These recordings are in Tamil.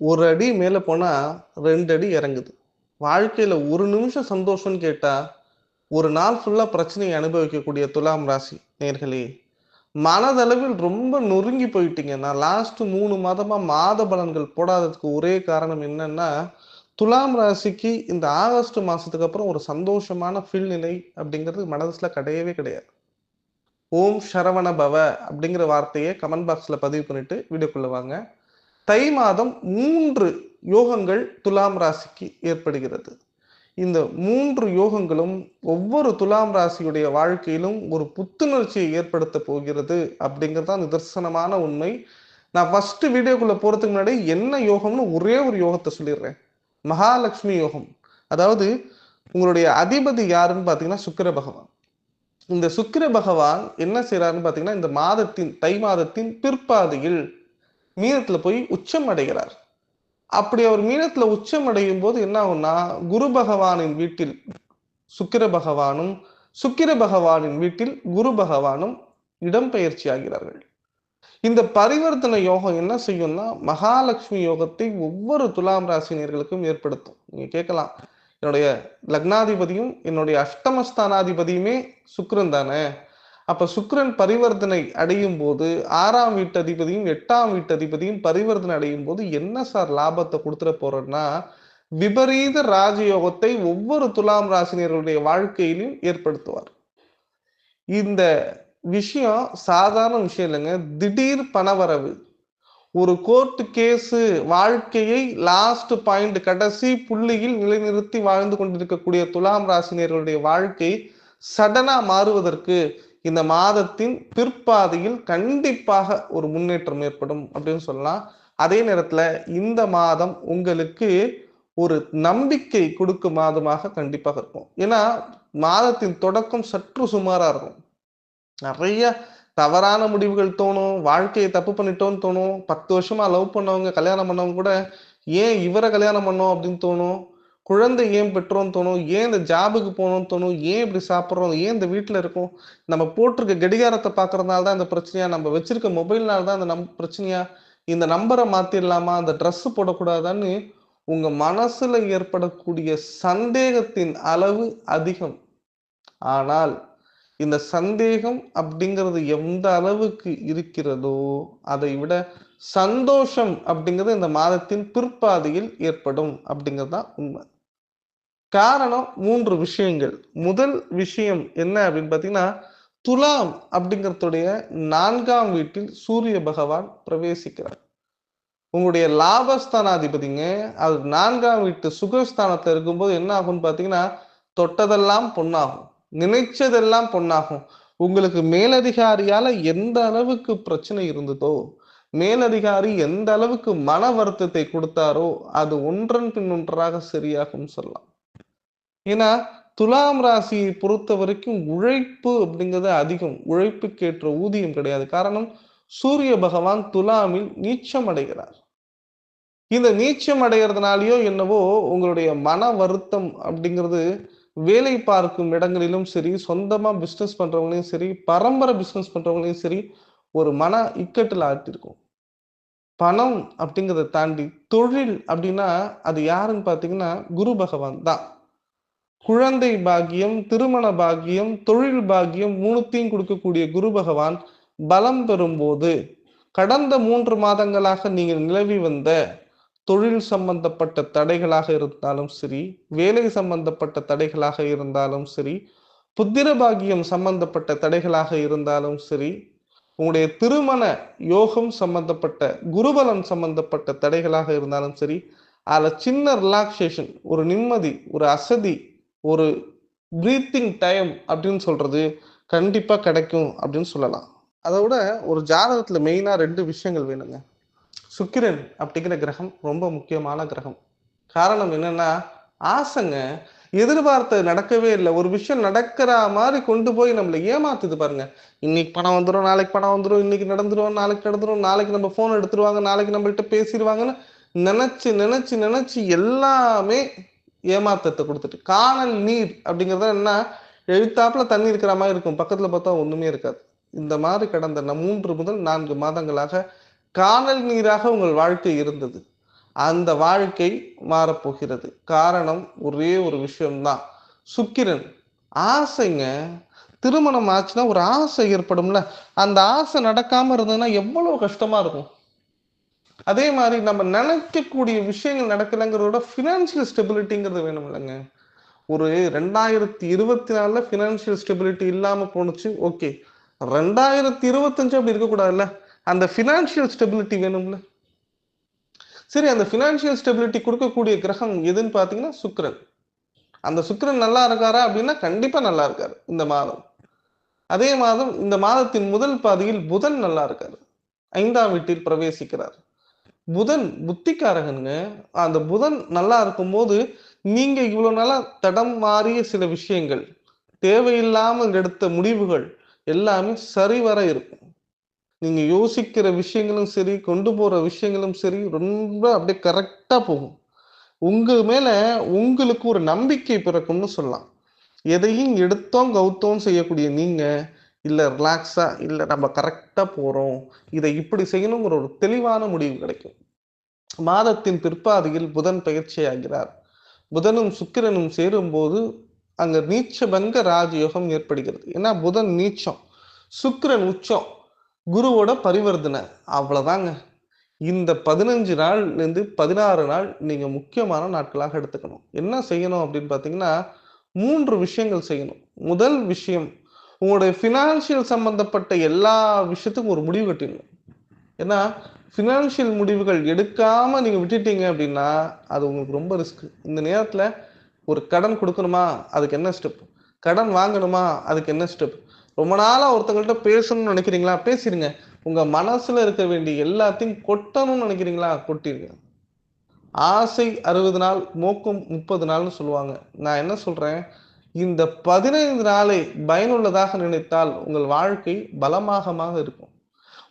ஒரு அடி மேலே போனால் ரெண்டு அடி இறங்குது. வாழ்க்கையில் ஒரு நிமிஷம் சந்தோஷம்னு கேட்டால் ஒரு நாள் ஃபுல்லாக பிரச்சனையை அனுபவிக்கக்கூடிய துலாம் ராசி நேர்களே மனதளவில் ரொம்ப நொறுங்கி போயிட்டீங்க நான் லாஸ்ட் மூணு மாதமா மாத பலன்கள் போடாததுக்கு ஒரே காரணம் என்னன்னா துலாம் ராசிக்கு இந்த ஆகஸ்ட் மாசத்துக்கு அப்புறம் ஒரு சந்தோஷமான ஃபீல் நிலை அப்படிங்கிறது மனதில் கிடையவே கிடையாது. ஓம் சரவண பவ அப்படிங்கிற வார்த்தையை கமெண்ட் பாக்ஸில் பதிவு பண்ணிட்டு வீடியோக்குள்ள வாங்க. தை மாதம் மூன்று யோகங்கள் துலாம் ராசிக்கு ஏற்படுகிறது. இந்த மூன்று யோகங்களும் ஒவ்வொரு துலாம் ராசியுடைய வாழ்க்கையிலும் ஒரு புத்துணர்ச்சியை ஏற்படுத்த போகிறது அப்படிங்கிறது தான் நிதர்சனமான உண்மை. நான் ஃபர்ஸ்ட் வீடியோக்குள்ள போறதுக்கு முன்னாடி என்ன யோகம்னு ஒரே ஒரு யோகத்தை சொல்லிடுறேன். மகாலட்சுமி யோகம். அதாவது உங்களுடைய அதிபதி யாருன்னு பார்த்தீங்கன்னா சுக்கர பகவான். இந்த சுக்கிர பகவான் என்ன செய்யறாருன்னு பார்த்தீங்கன்னா இந்த மாதத்தின் தை மாதத்தின் பிற்பாதையில் மீனத்தில் போய் உச்சம் அடைகிறார். அப்படி அவர் மீனத்துல உச்சம் அடையும் போது என்ன ஆகும்னா குரு பகவானின் வீட்டில் சுக்கிர பகவானும் சுக்கிர பகவானின் வீட்டில் குரு பகவானும் இடம்பெயர்ச்சி ஆகிறார்கள். இந்த பரிவர்த்தனை யோகம் என்ன செய்யும்னா மகாலட்சுமி யோகத்தை ஒவ்வொரு துலாம் ராசினியர்களுக்கும் ஏற்படுத்தும். நீங்க கேட்கலாம் என்னுடைய லக்னாதிபதியும் என்னுடைய அஷ்டமஸ்தானாதிபதியுமே சுக்கரன் தானே? அப்ப சுக்கரன் பரிவர்த்தனை அடையும் போது ஆறாம் வீட்டு அதிபதியும் எட்டாம் வீட்டு அதிபதியும் பரிவர்த்தனை அடையும் போது என்ன சார் லாபத்தை கொடுத்துட போறோம்னா விபரீத ராஜயோகத்தை ஒவ்வொரு துலாம் ராசினியர்களுடைய வாழ்க்கையிலும் ஏற்படுத்துவார். இந்த விஷயம் சாதாரண விஷயம் இல்லைங்க. திடீர் பணவரவு. ஒரு கோர்ட் கேஸு வாழ்க்கையை லாஸ்ட் பாயிண்ட் கடைசி புள்ளியில் நிலைநிறுத்தி வாழ்ந்து கொண்டிருக்கக்கூடிய துலாம் ராசினியர்களுடைய வாழ்க்கை சடனா மாறுவதற்கு இந்த மாதத்தின் பிற்பாதையில் கண்டிப்பாக ஒரு முன்னேற்றம் ஏற்படும் அப்படின்னு சொல்லலாம். அதே நேரத்துல இந்த மாதம் உங்களுக்கு ஒரு நம்பிக்கை கொடுக்கும் மாதமாக கண்டிப்பாக இருக்கும். ஏன்னா மாதத்தின் தொடக்கம் சற்று சுமாரா இருக்கும். நிறைய தவறான முடிவுகள் தோணும் வாழ்க்கையை தப்பு பண்ணிட்டோன்னு தோணும். பத்து வருஷமா லவ் பண்ணவங்க கல்யாணம் பண்ணவங்க கூட ஏன் இவரை கல்யாணம் பண்ணோம் அப்படின்னு தோணும். குழந்தை ஏன் பெற்றோம்னு தோணும்? ஏன் இந்த ஜாபுக்கு போகணும்னு தோணும்? ஏன் இப்படி சாப்பிட்றோம்? ஏன் இந்த வீட்டில் இருக்கோம்? நம்ம போட்டிருக்க கடிகாரத்தை பார்க்கறதுனால தான் இந்த பிரச்சனையா? நம்ம வச்சிருக்க மொபைல்னால தான் இந்த நம் பிரச்சனையா? இந்த நம்பரை மாற்றிடலாமா அந்த ட்ரெஸ் போடக்கூடாதான்னு உங்க மனசுல ஏற்படக்கூடிய சந்தேகத்தின் அளவு அதிகம். ஆனால் இந்த சந்தேகம் அப்படிங்கிறது எந்த அளவுக்கு இருக்கிறதோ அதை விட சந்தோஷம் அப்படிங்கிறது இந்த மாதத்தின் பிற்பாதையில் ஏற்படும் அப்படிங்கிறது தான் உண்மை. காரணம் மூன்று விஷயங்கள். முதல் விஷயம் என்ன அப்படின்னு பார்த்தீங்கன்னா துலாம் அப்படிங்கிறதுடைய நான்காம் வீட்டில் சூரிய பகவான் பிரவேசிக்கிறார். உங்களுடைய லாபஸ்தானாதிபதிங்க அது நான்காம் வீட்டு சுகஸ்தானத்தில் இருக்கும்போது என்ன ஆகும்னு பார்த்தீங்கன்னா தொட்டதெல்லாம் பொண்ணாகும் நினைச்சதெல்லாம் பொண்ணாகும் உங்களுக்கு மேலதிகாரியால எந்த அளவுக்கு பிரச்சனை இருந்ததோ மேலதிகாரி எந்த அளவுக்கு மன வருத்தத்தை கொடுத்தாரோ அது ஒன்றன் பின் ஒன்றாக சரியாகும் சொல்லலாம். ஏன்னா துலாம் ராசியை பொறுத்த வரைக்கும் உழைப்பு அப்படிங்கிறது அதிகம். உழைப்புக்கேற்ற ஊதியம் கிடையாது. காரணம் சூரிய பகவான் துலாமில் நீச்சம் அடைகிறார். இந்த நீச்சம் அடைகிறதுனாலயோ என்னவோ உங்களுடைய மன வருத்தம் அப்படிங்கிறது வேலை பார்க்கும் இடங்களிலும் சரி சொந்தமா பிசினஸ் பண்றவங்களையும் சரி பரம்பரை பிசினஸ் பண்றவங்களையும் சரி ஒரு மன இக்கட்டில் ஆட்டிருக்கும் பணம் அப்படிங்கிறத தாண்டி தொழில் அப்படின்னா அது யாருன்னு பார்த்தீங்கன்னா குரு பகவான் தான். குழந்தை பாக்கியம் திருமண பாக்கியம் தொழில் பாக்கியம் மூணுத்தையும் கொடுக்கக்கூடிய குரு பகவான் பலம் பெறும்போது கடந்த மூன்று மாதங்களாக நீங்கள் நிலவி வந்த தொழில் சம்பந்தப்பட்ட தடைகளாக இருந்தாலும் சரி வேலை சம்பந்தப்பட்ட தடைகளாக இருந்தாலும் சரி புத்திர பாக்கியம் சம்பந்தப்பட்ட தடைகளாக இருந்தாலும் சரி உங்களுடைய திருமண யோகம் சம்பந்தப்பட்ட குருபலன் சம்பந்தப்பட்ட தடைகளாக இருந்தாலும் சரி அதில் சின்ன ரிலாக்ஸேஷன் ஒரு நிம்மதி ஒரு அசதி ஒரு ப்ரீத்திங் டைம் அப்படின்னு சொல்றது கண்டிப்பாக கிடைக்கும் அப்படின்னு சொல்லலாம். அதை விட ஒரு ஜாதகத்தில் மெயினாக ரெண்டு விஷயங்கள் வேணுங்க. சுக்கிரன் அப்படிங்கிற கிரகம் ரொம்ப முக்கியமான கிரகம். காரணம் என்னன்னா ஆசைங்க எதிர்பார்த்த நடக்கவே இல்லை. ஒரு விஷயம் நடக்கிற மாதிரி கொண்டு போய் நம்மளை ஏமாத்துது பாருங்க. இன்னைக்கு பணம் வந்துடும் நாளைக்கு பணம் வந்துடும் இன்னைக்கு நடந்துரும் நாளைக்கு நடந்துடும் நாளைக்கு நம்ம ஃபோன் எடுத்துருவாங்க நாளைக்கு நம்மள்கிட்ட பேசிடுவாங்கன்னு நினச்சி நினச்சி நினச்சி எல்லாமே ஏமாத்தத்தை கொடுத்துட்டு. காணல் நீர் அப்படிங்கிறத என்ன? எழுத்தாப்புல தண்ணி இருக்கிற மாதிரி இருக்கும். பக்கத்துல பார்த்தா ஒண்ணுமே இருக்காது. இந்த மாதிரி கடந்த மூன்று முதல் நான்கு மாதங்களாக காணல் நீராக உங்கள் வாழ்க்கை இருந்தது. அந்த வாழ்க்கை மாறப்போகிறது. காரணம் ஒரே ஒரு விஷயம்தான். சுக்கிரன். ஆசைங்க. திருமணம் ஆச்சுன்னா ஒரு ஆசை ஏற்படும்ல. அந்த ஆசை நடக்காம இருந்ததுன்னா எவ்வளவு கஷ்டமா இருக்கும். அதே மாதிரி நம்ம நினைக்கக்கூடிய விஷயங்கள் நடக்கலைங்கிறதோட ஃபினான்ஷியல் ஸ்டெபிலிட்டிங்கிறது வேணும் இல்லைங்க. ஒரு ரெண்டாயிரத்தி இருபத்தி நாலுல ஃபினான்ஷியல் ஸ்டெபிலிட்டி இல்லாமல் போணுச்சு ஓகே ரெண்டாயிரத்தி இருபத்தஞ்சு அப்படி இருக்கக்கூடாதுல்ல. அந்த ஃபினான்ஷியல் ஸ்டெபிலிட்டி வேணும்ல. சரி அந்த ஃபினான்ஷியல் ஸ்டெபிலிட்டி கொடுக்கக்கூடிய கிரகம் எதுன்னு பார்த்தீங்கன்னா சுக்ரன் அந்த சுக்கரன் நல்லா இருக்காரா அப்படின்னா கண்டிப்பா நல்லா இருக்காரு இந்த மாதம். அதே மாதம் இந்த மாதத்தின் முதல் பாதியில் புதன் நல்லா இருக்காரு. ஐந்தாம் வீட்டில் பிரவேசிக்கிறார். புதன் புத்திக்காரகனுங்க. அந்த புதன் நல்லா இருக்கும்போது நீங்க இவ்வளவு நாளா தடம் மாறிய சில விஷயங்கள் தேவையில்லாமல் எடுத்த முடிவுகள் எல்லாமே சரிவர இருக்கும். நீங்க யோசிக்கிற விஷயங்களும் சரி கொண்டு போற விஷயங்களும் சரி ரொம்ப அப்படியே கரெக்டா போகும். உங்க மேல உங்களுக்கு ஒரு நம்பிக்கை பிறக்கும்னு சொல்லலாம். எதையும் எடுத்தோம் கவுத்தோம் செய்யக்கூடிய நீங்க இல்லை ரிலாக்ஸாக இல்லை நம்ம கரெக்டாக போகிறோம் இதை இப்படி செய்யணுங்கிற ஒரு தெளிவான முடிவு கிடைக்கும். மாதத்தின் பிற்பாதியில் புதன் பயிற்சியாகிறார். புதனும் சுக்கிரனும் சேரும்போது அங்க நீச்சபங்க ராஜயோகம் ஏற்படுகிறது. ஏன்னா புதன் நீச்சம் சுக்கிரன் உச்சம் குருவோட பரிவர்த்தனை. அவ்வளோதாங்க இந்த பதினஞ்சு நாள்லேருந்து பதினாறு நாள் நீங்கள் முக்கியமான நாட்களாக எடுத்துக்கணும். என்ன செய்யணும் அப்படின்னு பார்த்தீங்கன்னா மூன்று விஷயங்கள் செய்யணும். முதல் விஷயம் உங்களுடைய ஃபினான்ஷியல் சம்பந்தப்பட்ட எல்லா விஷயத்துக்கும் ஒரு முடிவு கட்டிடணும். ஏன்னா ஃபினான்ஷியல் முடிவுகள் எடுக்காம நீங்க விட்டுட்டீங்க அப்படின்னா அது உங்களுக்கு ரொம்ப ரிஸ்க் இந்த நேரத்துல ஒரு கடன் கொடுக்கணுமா? அதுக்கு என்ன ஸ்டெப் கடன் வாங்கணுமா? அதுக்கு என்ன ஸ்டெப் ரொம்ப நாளாக ஒருத்தங்கள்ட்ட பேசணும்னு நினைக்கிறீங்களா? பேசிடுங்க. உங்கள் மனசில் இருக்க வேண்டிய எல்லாத்தையும் கொட்டணும்னு நினைக்கிறீங்களா? கொட்டிடுங்க. ஆசை அறுபது நாள் மோக்கம் முப்பது நாள்னு சொல்லுவாங்க. நான் என்ன சொல்கிறேன் இந்த பதினைந்து நாளை பயனுள்ளதாக நினைத்தால் உங்கள் வாழ்க்கை பலமாகமாக இருக்கும்.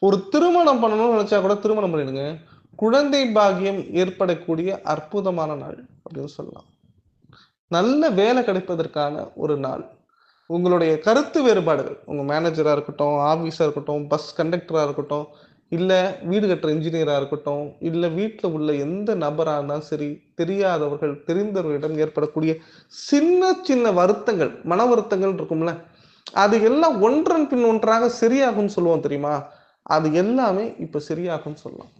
ஒரு திருமணம் பண்ணணும்னு நினைச்சா கூட திருமணம் பண்ணிடுங்க. குழந்தை பாகியம் ஏற்படக்கூடிய அற்புதமான நாள் அப்படின்னு சொல்லலாம். நல்ல வேலை கிடைப்பதற்கான ஒரு நாள். உங்களுடைய கருத்து வேறுபாடுகள் உங்க மேனேஜரா இருக்கட்டும் ஆபீஸா இருக்கட்டும் பஸ் கண்டக்டரா இருக்கட்டும் இல்லை வீடு கட்டுற இன்ஜினியராக இருக்கட்டும் இல்லை வீட்டில் உள்ள எந்த நபராக இருந்தாலும் சரி தெரியாதவர்கள் தெரிந்தவர்களிடம் ஏற்படக்கூடிய சின்ன சின்ன வருத்தங்கள் மன வருத்தங்கள் இருக்கும்ல. அது எல்லாம் ஒன்றன் பின் ஒன்றாக சரியாகும்னு சொல்லுவோம் தெரியுமா? அது எல்லாமே இப்போ சரியாகும்னு சொல்லலாம்.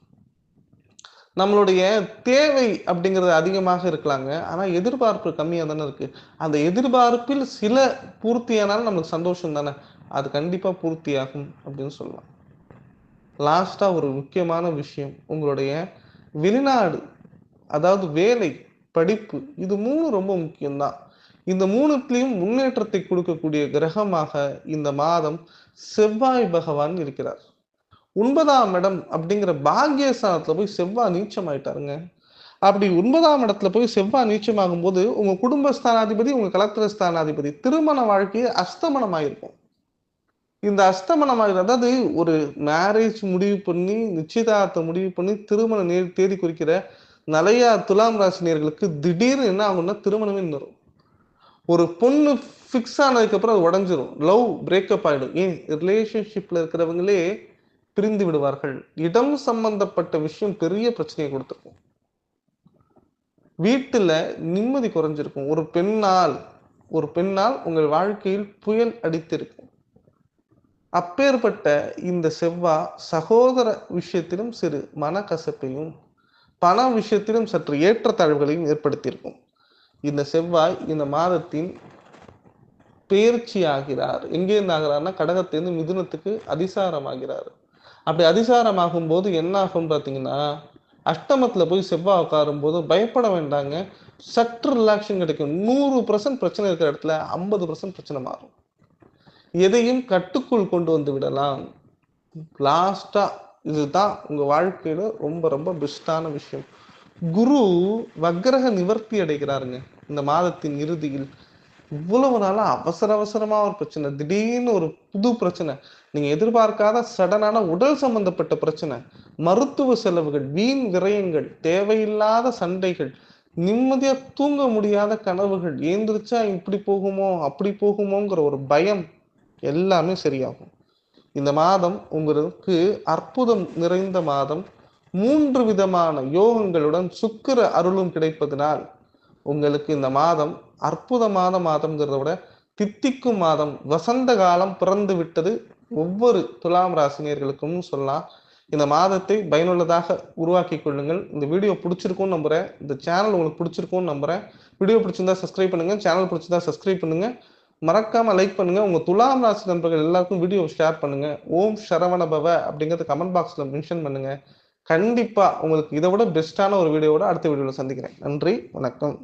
நம்மளுடைய தேவை அப்படிங்கிறது அதிகமாக இருக்கலாங்க. ஆனால் எதிர்பார்ப்பு கம்மியாக தானே இருக்கு. அந்த எதிர்பார்ப்பில் சில பூர்த்தியானாலும் நம்மளுக்கு சந்தோஷம் தானே. அது கண்டிப்பாக பூர்த்தியாகும் அப்படின்னு சொல்லலாம். லாஸ்ட்டாக ஒரு முக்கியமான விஷயம். உங்களுடைய வெளிநாடு அதாவது வேலை படிப்பு இது மூணு ரொம்ப முக்கியம்தான். இந்த மூணுத்திலையும் முன்னேற்றத்தை கொடுக்கக்கூடிய கிரகமாக இந்த மாதம் செவ்வாய் பகவான் இருக்கிறார். ஒன்பதாம் இடம் அப்படிங்கிற பாக்கியஸ்தானத்துல போய் செவ்வாய் நீச்சம் ஆயிட்டாருங்க அப்படி ஒன்பதாம் இடத்துல போய் செவ்வாய் நீச்சமாகும் போது உங்க குடும்ப ஸ்தானாதிபதி உங்க கலத்திர ஸ்தானாதிபதி திருமண வாழ்க்கையை அஸ்தமனம் ஆயிருக்கும் இந்த அஸ்தமனமாக அதாவது ஒரு மேரேஜ் முடிவு பண்ணி நிச்சயதார்த்தத்தை முடிவு பண்ணி திருமண நே தேதி குறிக்கிற நிறைய துலாம் ராசினியர்களுக்கு திடீர்னு என்ன ஆகும்னா திருமணமே நிறும் ஒரு பொண்ணு ஃபிக்ஸ் ஆனதுக்கப்புறம் அது உடஞ்சிரும். லவ் பிரேக்கப் ஆகிடும் ஏன்? ரிலேஷன்ஷிப்பில் இருக்கிறவங்களே பிரிந்து விடுவார்கள். இடம் சம்பந்தப்பட்ட விஷயம் பெரிய பிரச்சனையை கொடுத்துருக்கும். வீட்டில் நிம்மதி குறைஞ்சிருக்கும். ஒரு பெண்ணால் ஒரு பெண்ணால் உங்கள் வாழ்க்கையில் புயல் அடித்திருக்கும். அப்பேற்பட்ட இந்த செவ்வா சகோதர விஷயத்திலும் சிறு மனக்கசப்பையும் பண விஷயத்திலும் சற்று ஏற்றத்தாழ்வுகளையும் ஏற்படுத்தியிருக்கும். இந்த செவ்வாய் இந்த மாதத்தின் பேர்ச்சி ஆகிறார் எங்கேருந்து ஆகிறார்னா கடகத்திலிருந்து மிதுனத்துக்கு அதிசாரம் ஆகிறார் அப்படி அதிசாரமாகும் போது என்ன ஆகும் பார்த்தீங்கன்னா அஷ்டமத்தில் போய் செவ்வாய் உட்காரும் போது பயப்பட வேண்டாங்க. சற்று ரிலாக்ஷன் கிடைக்கும். நூறு பர்சன்ட் பிரச்சனை இருக்கிற இடத்துல ஐம்பது பர்சன்ட் பிரச்சனை மாறும். எதையும் கட்டுக்குள் கொண்டு வந்து விடலாம். லாஸ்டா இதுதான் உங்க வாழ்க்கையில ரொம்ப ரொம்ப பெஸ்டான விஷயம். குரு வக்ரக நிவர்த்தி அடைகிறாருங்க. இந்த மாதத்தின் இறுதியில் இவ்வளவு நாளா அவசர அவசரமா ஒரு பிரச்சனை. திடீர்னு ஒரு புது பிரச்சனை. நீங்க எதிர்பார்க்காத சடனான உடல் சம்பந்தப்பட்ட பிரச்சனை. மருத்துவ செலவுகள் வீண் விரயங்கள் தேவையில்லாத சண்டைகள் நிம்மதியா தூங்க முடியாத கனவுகள். ஏந்திரிச்சா இப்படி போகுமோ அப்படி போகுமோங்கிற ஒரு பயம் எல்லாமே சரியாகும். இந்த மாதம் உங்களுக்கு அற்புதம் நிறைந்த மாதம். மூன்று விதமான யோகங்களுடன் சுக்கிர அருளும் கிடைப்பதனால் உங்களுக்கு இந்த மாதம் அற்புதமான மாதம்ங்கிறத விட தித்திக்கும் மாதம். வசந்த காலம் பிறந்து விட்டது. ஒவ்வொரு துலாம் ராசினியர்களுக்கும் சொல்லலாம். இந்த மாதத்தை பயனுள்ளதாக உருவாக்கி கொள்ளுங்கள். இந்த வீடியோ பிடிச்சிருக்கும்னு நம்புகிறேன் இந்த சேனல் உங்களுக்கு பிடிச்சிருக்கும்னு நம்புகிறேன் வீடியோ பிடிச்சிருந்தா சப்ஸ்கிரைப் பண்ணுங்கள் சேனல் பிடிச்சிருந்தா சப்ஸ்கிரைப் பண்ணுங்கள் மறக்காம லைக் பண்ணுங்க. உங்க துலாம் ராசி நண்பர்கள் எல்லாருக்கும் வீடியோ ஷேர் பண்ணுங்க. ஓம் சரவணபவ அப்படிங்கறது கமெண்ட் பாக்ஸ்ல மென்ஷன் பண்ணுங்க. கண்டிப்பா உங்களுக்கு இதை விட பெஸ்டான ஒரு வீடியோவோட அடுத்த வீடியோல சந்திக்கிறேன். நன்றி வணக்கம்.